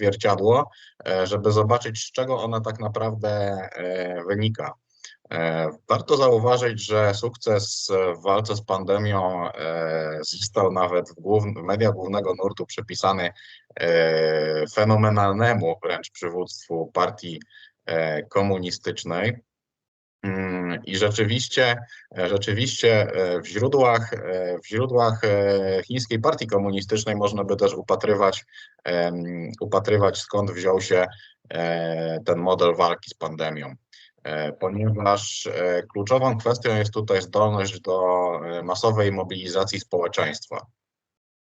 zwierciadło, e, żeby zobaczyć, z czego ona tak naprawdę e, wynika. E, Warto zauważyć, że sukces w walce z pandemią został nawet w, w mediach głównego nurtu przypisany fenomenalnemu wręcz przywództwu partii komunistycznej. Mm, I rzeczywiście, e, rzeczywiście e, w źródłach, e, w źródłach chińskiej partii komunistycznej można by też upatrywać, upatrywać skąd wziął się ten model walki z pandemią. Ponieważ kluczową kwestią jest tutaj zdolność do masowej mobilizacji społeczeństwa,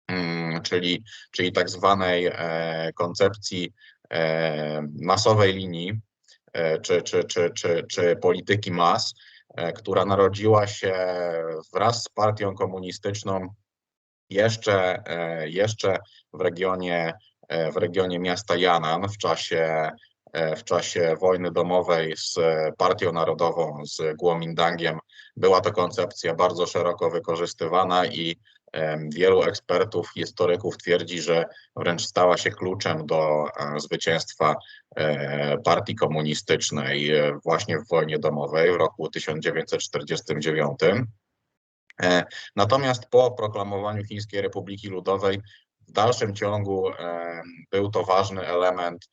Mm, czyli, czyli tak zwanej koncepcji masowej linii, czy, czy, czy, czy, czy polityki mas, e, która narodziła się wraz z partią komunistyczną jeszcze, e, jeszcze w regionie, e, w regionie miasta Janan w czasie, e, w czasie wojny domowej z Partią Narodową, z Kuomintangiem. Była to koncepcja bardzo szeroko wykorzystywana i wielu ekspertów, historyków twierdzi, że wręcz stała się kluczem do e, zwycięstwa e, partii komunistycznej e, właśnie w wojnie domowej w roku 1949. E, Natomiast po proklamowaniu Chińskiej Republiki Ludowej w dalszym ciągu był to ważny element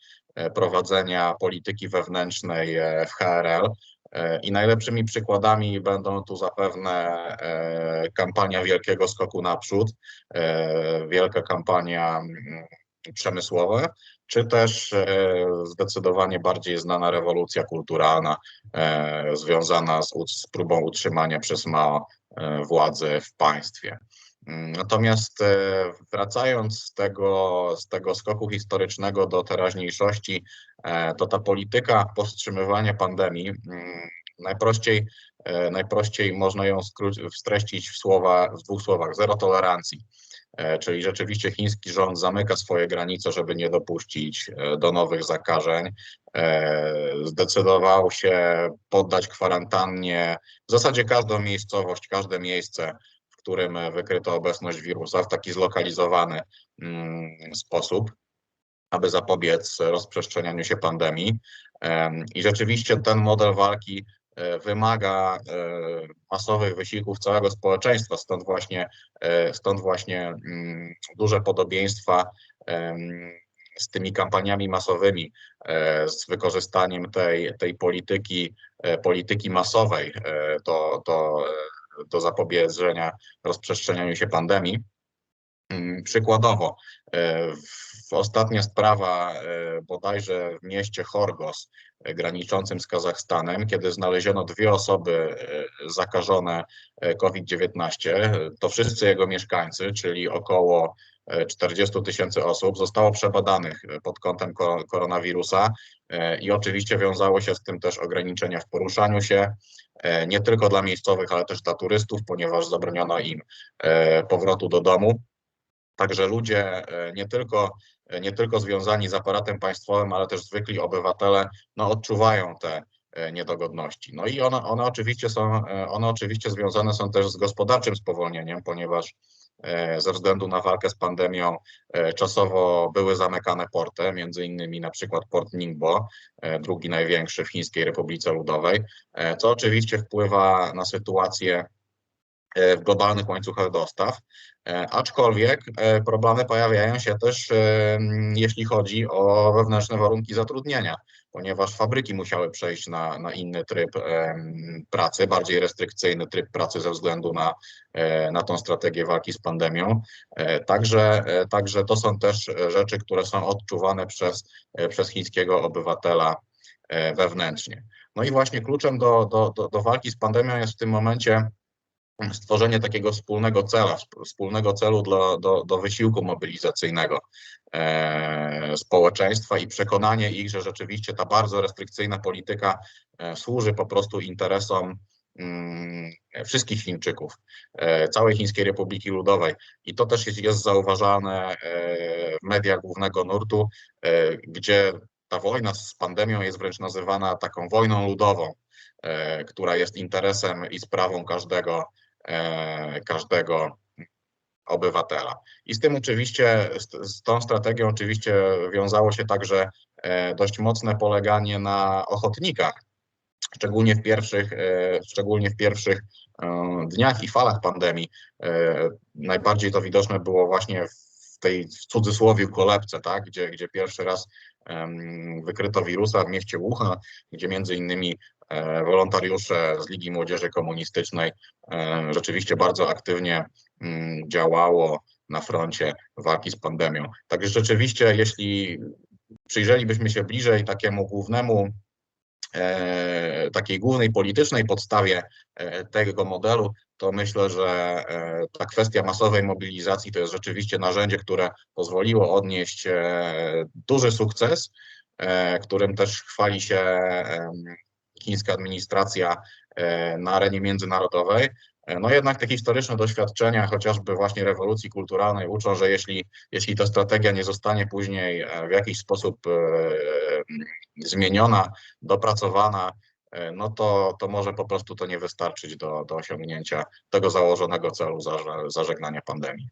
prowadzenia polityki wewnętrznej w HRL. E, I najlepszymi przykładami będą tu zapewne e, kampania Wielkiego Skoku Naprzód, e, wielka kampania mm, przemysłowa, czy też zdecydowanie bardziej znana rewolucja kulturalna związana z, z próbą utrzymania przez Mao władzy w państwie. Mm, Natomiast e, wracając z tego, z tego skoku historycznego do teraźniejszości, e, to ta polityka powstrzymywania pandemii, mm, najprościej, e, najprościej można ją streścić w, słowa, w dwóch słowach: zero tolerancji. Czyli rzeczywiście chiński rząd zamyka swoje granice, żeby nie dopuścić do nowych zakażeń. Zdecydował się poddać kwarantannie w zasadzie każdą miejscowość, każde miejsce, którym wykryto obecność wirusa w taki zlokalizowany mm, sposób, aby zapobiec rozprzestrzenianiu się pandemii. Em, I rzeczywiście ten model walki e, wymaga e, masowych wysiłków całego społeczeństwa, stąd właśnie, e, stąd właśnie mm, duże podobieństwa z tymi kampaniami masowymi, z wykorzystaniem tej, tej polityki, polityki masowej do, do, do zapobiedzenia rozprzestrzenianiu się pandemii. Mm, Przykładowo, e, ostatnia sprawa e, bodajże w mieście Chorgos, e, graniczącym z Kazachstanem, kiedy znaleziono dwie osoby zakażone e, COVID-19, e, to wszyscy jego mieszkańcy, czyli około e, 40 tysięcy osób, zostało przebadanych pod kątem ko- koronawirusa i oczywiście wiązało się z tym też ograniczenia w poruszaniu się, nie tylko dla miejscowych, ale też dla turystów, ponieważ zabroniono im e, powrotu do domu. Także ludzie e, nie tylko, e, nie tylko związani z aparatem państwowym, ale też zwykli obywatele no, odczuwają te e, niedogodności. No i one, one, oczywiście są, e, one oczywiście związane są też z gospodarczym spowolnieniem, ponieważ e, ze względu na walkę z pandemią e, czasowo były zamykane porty, między innymi na przykład port Ningbo, e, drugi największy w Chińskiej Republice Ludowej, e, co oczywiście wpływa na sytuację e, w globalnych łańcuchach dostaw. E, Aczkolwiek e, problemy pojawiają się też, e, jeśli chodzi o wewnętrzne warunki zatrudnienia, ponieważ fabryki musiały przejść na, na inny tryb pracy, bardziej restrykcyjny tryb pracy ze względu na, e, na tą strategię walki z pandemią. E, Także, e, także to są też rzeczy, które są odczuwane przez, przez chińskiego obywatela wewnętrznie. No i właśnie kluczem do, do, do, do walki z pandemią jest w tym momencie stworzenie takiego wspólnego cela, sp- wspólnego celu dla, do, do wysiłku mobilizacyjnego e, społeczeństwa i przekonanie ich, że rzeczywiście ta bardzo restrykcyjna polityka e, służy po prostu interesom mm, wszystkich Chińczyków, e, całej Chińskiej Republiki Ludowej. I to też jest, jest zauważane e, w mediach głównego nurtu, e, gdzie ta wojna z pandemią jest wręcz nazywana taką wojną ludową, która jest interesem i sprawą każdego, każdego obywatela. I z tym oczywiście, z, tą strategią oczywiście wiązało się także e, dość mocne poleganie na ochotnikach, szczególnie w pierwszych, e, szczególnie w pierwszych e, dniach i falach pandemii. Najbardziej to widoczne było właśnie w tej w cudzysłowie kolebce, tak, gdzie, gdzie pierwszy raz wykryto wirusa w mieście Wuhan, gdzie między innymi wolontariusze z Ligi Młodzieży Komunistycznej rzeczywiście bardzo aktywnie mm, działało na froncie walki z pandemią. Także rzeczywiście, jeśli przyjrzelibyśmy się bliżej takiemu głównemu, e, takiej głównej politycznej podstawie e, tego modelu, to myślę, że e, ta kwestia masowej mobilizacji to jest rzeczywiście narzędzie, które pozwoliło odnieść duży sukces, którym też chwali się chińska administracja na arenie międzynarodowej. No jednak te historyczne doświadczenia, chociażby właśnie rewolucji kulturalnej, uczą, że jeśli, jeśli ta strategia nie zostanie później e, w jakiś sposób e, zmieniona, dopracowana, e, no to, to może po prostu to nie wystarczyć do, do osiągnięcia tego założonego celu zażegnania pandemii.